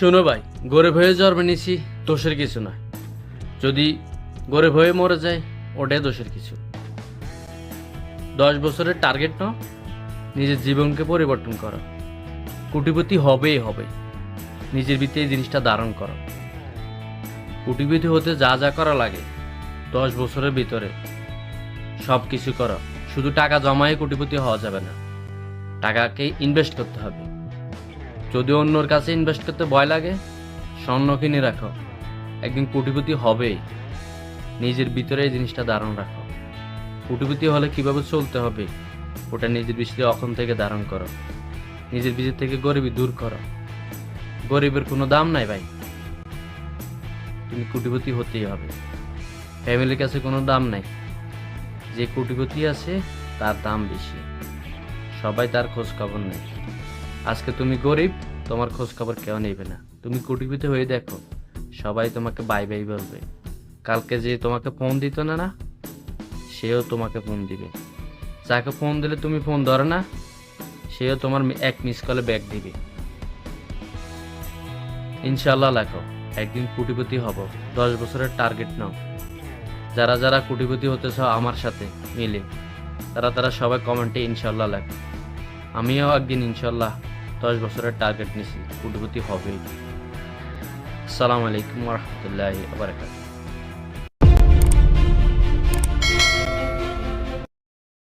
শোনো ভাই, গরিব হয়ে জন্ম নিয়েছি দোষের কিছু নয়। যদি গরিব হয়ে মরে যায়, ওটাই দোষের কিছু। দশ বছরের টার্গেট নাও, নিজের জীবনকে পরিবর্তন করো। কোটিপতি হবেই হবে। নিজের ভিতরে এই জিনিসটা ধারণ করো। কোটিপতি হতে যা যা করা লাগে, দশ বছরের ভিতরে সব কিছু করো। শুধু টাকা জমায়ে কোটিপতি হওয়া যাবে না। টাকাকে ইনভেস্ট করতে হবে। যদি অন্যর কাছে ইনভেস্ট করতে ভয় লাগে, স্বর্ণ কিনে রাখো। একদিন কোটিপতি হবেই। নিজের ভিতরে এই জিনিসটা ধারণ রাখো। কোটিপতি হলে কীভাবে চলতে হবে, ওটা নিজের বিষয়ে অখন থেকে ধারণ করো। নিজের ভিতর থেকে গরিবী দূর করো। গরিবের কোনো দাম নাই ভাই। তুমি কোটিপতি হতেই হবে। ফ্যামিলির কাছে কোনো দাম নাই। যে কোটিপতি আছে, তার দাম বেশি। সবাই তার খোঁজ খবর নেই আজকে তুমি গরিব, তোমার খোঁজ খবর কেউ নেবে না। তুমি কোটিপতি হয়ে দেখো, সবাই তোমাকে বাই বাই বলবে। কালকে যে তোমাকে ফোন দিত না না, সেও তোমাকে ফোন দিবে। যাকে ফোন দিলে তুমি ফোন ধরো না, সেও তোমার এক মিস কলে ব্যাগ দিবে। ইনশাল্লাহ লেখো, একদিন কোটিপতি হব, দশ বছরের টার্গেট নাও। যারা যারা কোটিপতি হতে চাও আমার সাথে মিলে, তারা তারা সবাই কমেন্টে ইনশাল্লাহ লেখো। আমিও একদিন ইনশাল্লাহ দশ বছরের টার্গেট নিছি কোটিপতি হবেই। সালাম আলাইকুম রহমতুল্লাহ বারকাত